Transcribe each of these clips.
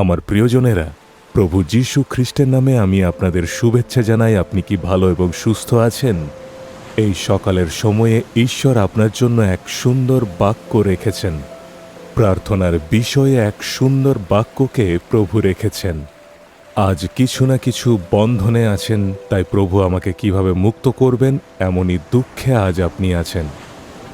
আমার প্রিয়জনেরা, প্রভু যীশু খ্রিস্টের নামে আমি আপনাদের শুভেচ্ছা জানাই। আপনি কি ভালো এবং সুস্থ আছেন? এই সকালের সময়ে ঈশ্বর আপনার জন্য এক সুন্দর বাক্য রেখেছেন। প্রার্থনার বিষয়ে এক সুন্দর বাক্যকে প্রভু রেখেছেন। আজ কিছু না কিছু বন্ধনে আছেন, তাই প্রভু আমাকে কীভাবে মুক্ত করবেন, এমনই দুঃখে আজ আপনি আছেন।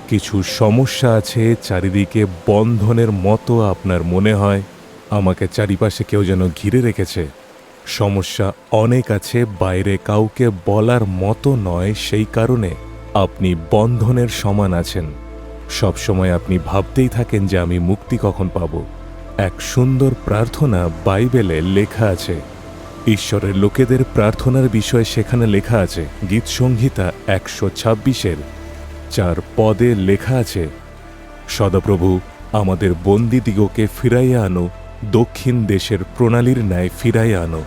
কিছু সমস্যা আছে, চারিদিকে বন্ধনের মতো আপনার মনে হয়। আমাকে চারিপাশে কেউ যেন ঘিরে রেখেছে। সমস্যা অনেক আছে, বাইরে কাউকে বলার মতো নয়, সেই কারণে আপনি বন্ধনের সমান আছেন। সবসময় আপনি ভাবতেই থাকেন যে আমি মুক্তি কখন পাব। এক সুন্দর প্রার্থনা বাইবেলে লেখা আছে। ঈশ্বরের লোকেদের প্রার্থনার বিষয়ে সেখানে লেখা আছে। গীত সংহিতা একশো ছাব্বিশের চার পদে লেখা আছে, সদাপ্রভু, আমাদের বন্দিদিগকে ফিরাইয়া আনো দক্ষিণ দেশের প্রণালীর ন্যায় ফিরাইয়া আনো।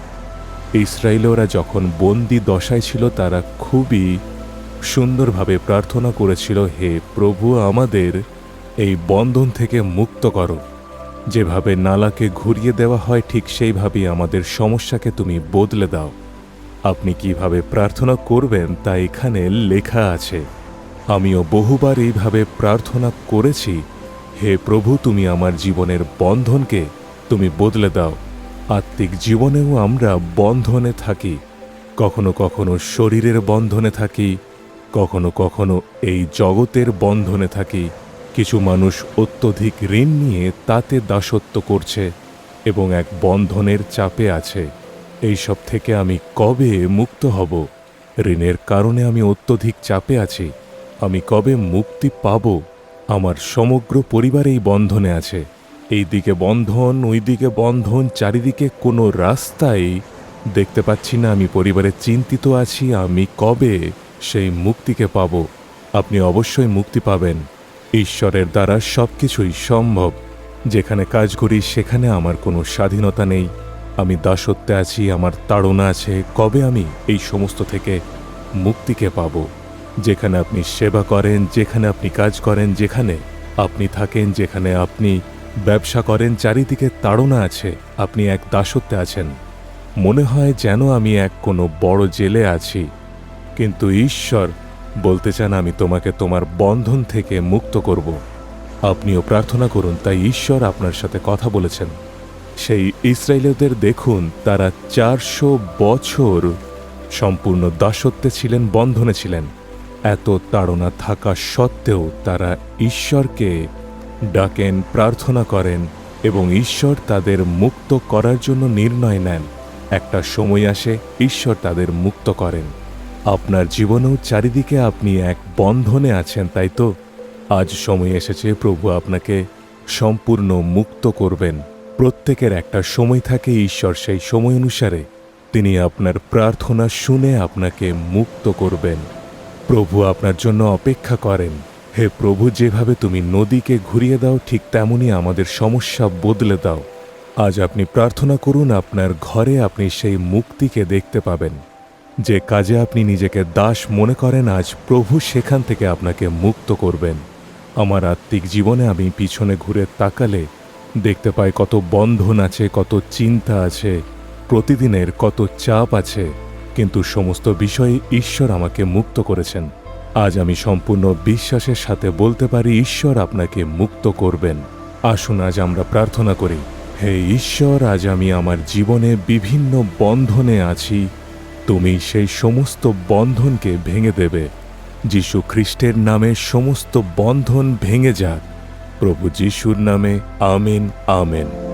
ইসরায়েলরা যখন বন্দি দশায় ছিল, তারা খুবই সুন্দরভাবে প্রার্থনা করেছিল, হে প্রভু আমাদের, এই বন্ধন থেকে মুক্ত করো। যেভাবে নালাকে ঘুরিয়ে দেওয়া হয়, ঠিক সেইভাবেই আমাদের সমস্যাকে তুমি বদলে দাও। আপনি কীভাবে প্রার্থনা করবেন, তা এখানে লেখা আছে। আমিও বহুবার এইভাবে প্রার্থনা করেছি। হে প্রভু, তুমি আমার জীবনের বন্ধনকে তুমি বদলে দাও। আত্মিক জীবনেও আমরা বন্ধনে থাকি। কখনো কখনো শরীরের বন্ধনে থাকি, কখনো কখনো এই জগতের বন্ধনে থাকি। কিছু মানুষ অত্যধিক ঋণ নিয়ে তাতে দাসত্ব করছে এবং এক বন্ধনের চাপে আছে। এইসব থেকে আমি কবে মুক্ত হব? ঋণের কারণে আমি অত্যধিক চাপে আছি। আমি কবে মুক্তি পাব? আমার সমগ্র পরিবার এই বন্ধনে আছে। এই দিকে বন্ধন ওই দিকে বন্ধন, চারিদিকে কোনো রাস্তাই দেখতে পাচ্ছি না। আমি পরিবারে চিন্তিত আছি, আমি কবে সেই মুক্তিকে পাব? আপনি অবশ্যই মুক্তি পাবেন। ঈশ্বরের দ্বারা সব কিছুই সম্ভব। যেখানে কাজ করি, সেখানে আমার কোনো স্বাধীনতা নেই। আমি দাসত্বে আছি, আমার তাড়না আছে, কবে আমি এই সমস্ত থেকে মুক্তিকে পাব? যেখানে আপনি সেবা করেন, যেখানে আপনি কাজ করেন, যেখানে আপনি থাকেন, যেখানে আপনি ব্যবসা করেন, চারিদিকে তাড়না আছে, আপনি এক দাসত্বে আছেন। মনে হয় যেন আমি এক কোনো বড় জেলে আছি। কিন্তু ঈশ্বর বলতে চান আমি তোমাকে তোমার বন্ধন থেকে মুক্ত করব। আপনিও প্রার্থনা করুন, তাই ঈশ্বর আপনার সাথে কথা বলেছেন। সেই ইসরায়েলীয়দের দেখুন, তারা চারশো বছর সম্পূর্ণ দাসত্বে ছিলেন, বন্ধনে ছিলেন। এত তাড়না থাকা সত্ত্বেও তারা ঈশ্বরকে ডাকেন, প্রার্থনা করেন এবং ঈশ্বর তাদের মুক্ত করার জন্য নির্ণয় নেন। একটা সময় আসে ঈশ্বর তাদের মুক্ত করেন। আপনার জীবনেও চারিদিকে আপনি এক বন্ধনে আছেন, তাই তো? আজ সময় এসেছে প্রভু আপনাকে সম্পূর্ণ মুক্ত করবেন। প্রত্যেকের একটা সময় থাকে ঈশ্বর সেই সময় অনুসারে। তিনি আপনার প্রার্থনা শুনে আপনাকে মুক্ত করবেন। প্রভু আপনার জন্য অপেক্ষা করেন। হে প্রভু, যেভাবে তুমি নদীকে ঘুরিয়ে দাও, ঠিক তেমনই আমাদের সমস্যা বদলে দাও। আজ আপনি প্রার্থনা করুন, আপনার ঘরে আপনি সেই মুক্তিকে দেখতে পাবেন। যে কাজে আপনি নিজেকে দাস মনে করেন, আজ প্রভু সেখান থেকে আপনাকে মুক্ত করবেন। আমার আত্মিক জীবনে আমি পিছনে ঘুরে তাকালে দেখতে পাই কত বন্ধন আছে, কত চিন্তা আছে, প্রতিদিনের কত চাপ আছে, কিন্তু সমস্ত বিষয়ে ঈশ্বর আমাকে মুক্ত করেছেন। আজ আমি সম্পূর্ণ বিশ্বাসের সাথে বলতে পারি, ঈশ্বর আপনাকে মুক্ত করবেন। আসুন আজ আমরা প্রার্থনা করি, হে ঈশ্বর, আজ আমি আমার জীবনে বিভিন্ন বন্ধনে আছি। তুমি সেই সমস্ত বন্ধনকে ভেঙে দেবে। যিশু খ্রিস্টের নামে সমস্ত বন্ধন ভেঙে যাক। প্রভু যিশুর নামে, আমেন আমেন।